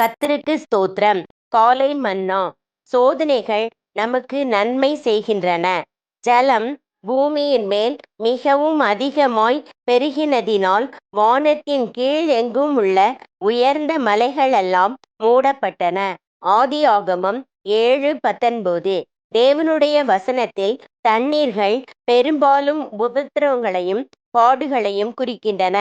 கத்திருக்கு ஸ்தோத்திரம். காலை மன்னா சோதனைகள் நமக்கு நன்மை செய்கின்றன. ஜலம் பூமியின் மேல் மிகவும் அதிகமாய் பெருகினதினால் வானத்தின் கீழ் எங்கும் உள்ள உயர்ந்த மலைகளெல்லாம் மூடப்பட்டன. ஆதியாகமம் ஏழு பத்தொன்பது. தேவனுடைய வசனத்தில் தண்ணீர்கள் பெரும்பாலும் உபத்திரவங்களையும் பாடுகளையும் குறிக்கின்றன.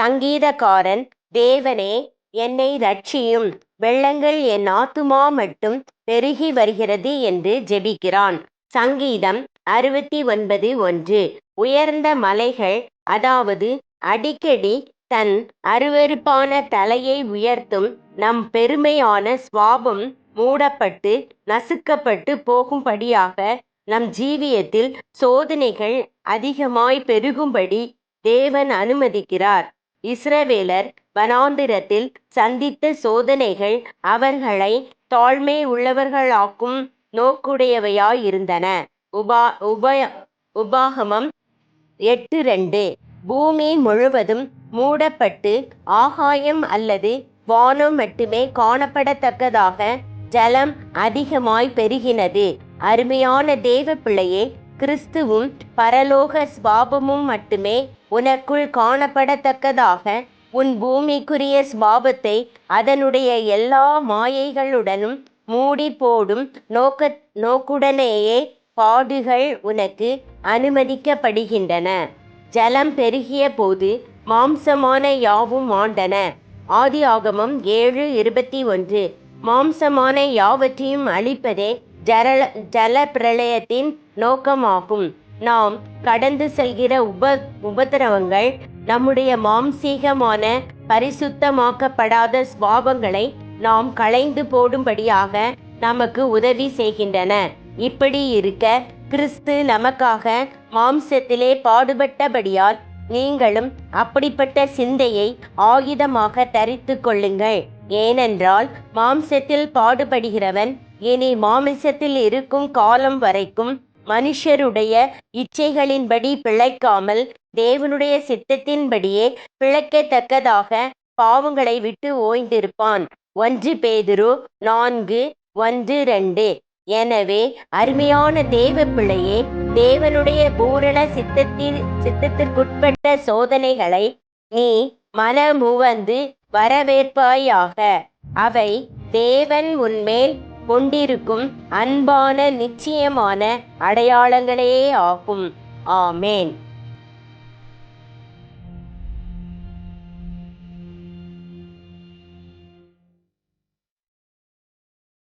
சங்கீதக்காரன் தேவனே என்னை ரட்சியும் வெள்ளங்கள் என் ஆத்துமா மட்டும் பெருகி வருகிறது என்று ஜெபிக்கிறான். சங்கீதம் அறுபத்தி ஒன்பது ஒன்று. உயர்ந்த மலைகள் அதாவது அடிக்கடி தன் அருவருப்பான தலையை உயர்த்தும் நம் பெருமையான சுவாபம் மூடப்பட்டு நசுக்கப்பட்டு போகும்படியாக நம் ஜீவியத்தில் சோதனைகள் அதிகமாய் பெருகும்படி தேவன் அனுமதிக்கிறார். இஸ்ரவேலர் வனாந்திரத்தில் சந்தித்த சோதனைகள் அவர்களை தாழ்மை உள்ளவர்களாக்கும் நோக்குடையவையாயிருந்தன. உபா உபய உபாகமம் எட்டு ரெண்டு பூமி முழுவதும் மூடப்பட்டு ஆகாயம் அல்லது வானம் மட்டுமே காணப்படத்தக்கதாக ஜலம் அதிகமாய் பெருகினது. அருமையான தேவ பிள்ளையே கிறிஸ்துவும் பரலோக ஸ்வாபமும் மட்டுமே உனக்குள் காணப்படத்தக்கதாக உன் பூமிக்குரிய ஸ்வாபத்தை அதனுடைய எல்லா மாயைகளுடனும் மூடி போடும் நோக்க நோக்குடனேயே பாடுகள் உனக்கு அனுமதிக்கப்படுகின்றன. ஜலம் பெருகிய போது மாம்சமான யாவும் ஆண்டன. ஆதி ஆகமம் ஏழு இருபத்தி ஒன்று. மாம்சமான யாவற்றையும் அழிப்பதே ஜரல ஜல பிரளயத்தின் நோக்கமாகும். நாம் கடந்து செல்கிற உப உபத்திரவங்கள் நம்முடைய மாம்சீகமான பரிசுத்தமாக்கப்படாத சுவாபங்களை நாம் களைந்து போடும்படியாக நமக்கு உதவி செய்கின்றன. இப்படி இருக்க கிறிஸ்து நமக்காக மாம்சத்திலே பாடுபட்டபடியால் நீங்களும் அப்படிப்பட்ட சிந்தையை ஆயுதமாக தரித்து கொள்ளுங்கள். ஏனென்றால் மாம்சத்தில் பாடுபடுகிறவன் இனி மாமிசத்தில் இருக்கும் காலம் வரைக்கும் மனுஷருடைய இச்சைகளின்படி பிழைக்காமல் தேவனுடைய சித்தத்தின்படியே பிழைக்கத்தக்கதாக பாவங்களை விட்டு ஓய்ந்திருப்பான். ஒன்று பேதுரு நான்கு ஒன்று ரெண்டு எனவே அருமையான தேவ பிள்ளையே தேவனுடைய பூரண சித்தத்தில் சித்தத்திற்குட்பட்ட சோதனைகளை நீ மனமுவந்து வரவேற்பாயாக. அவை தேவன் உன்மேல் கொண்டிருக்கும் அன்பான நிச்சயமான அடையாளங்களே ஆகும். ஆமேன்.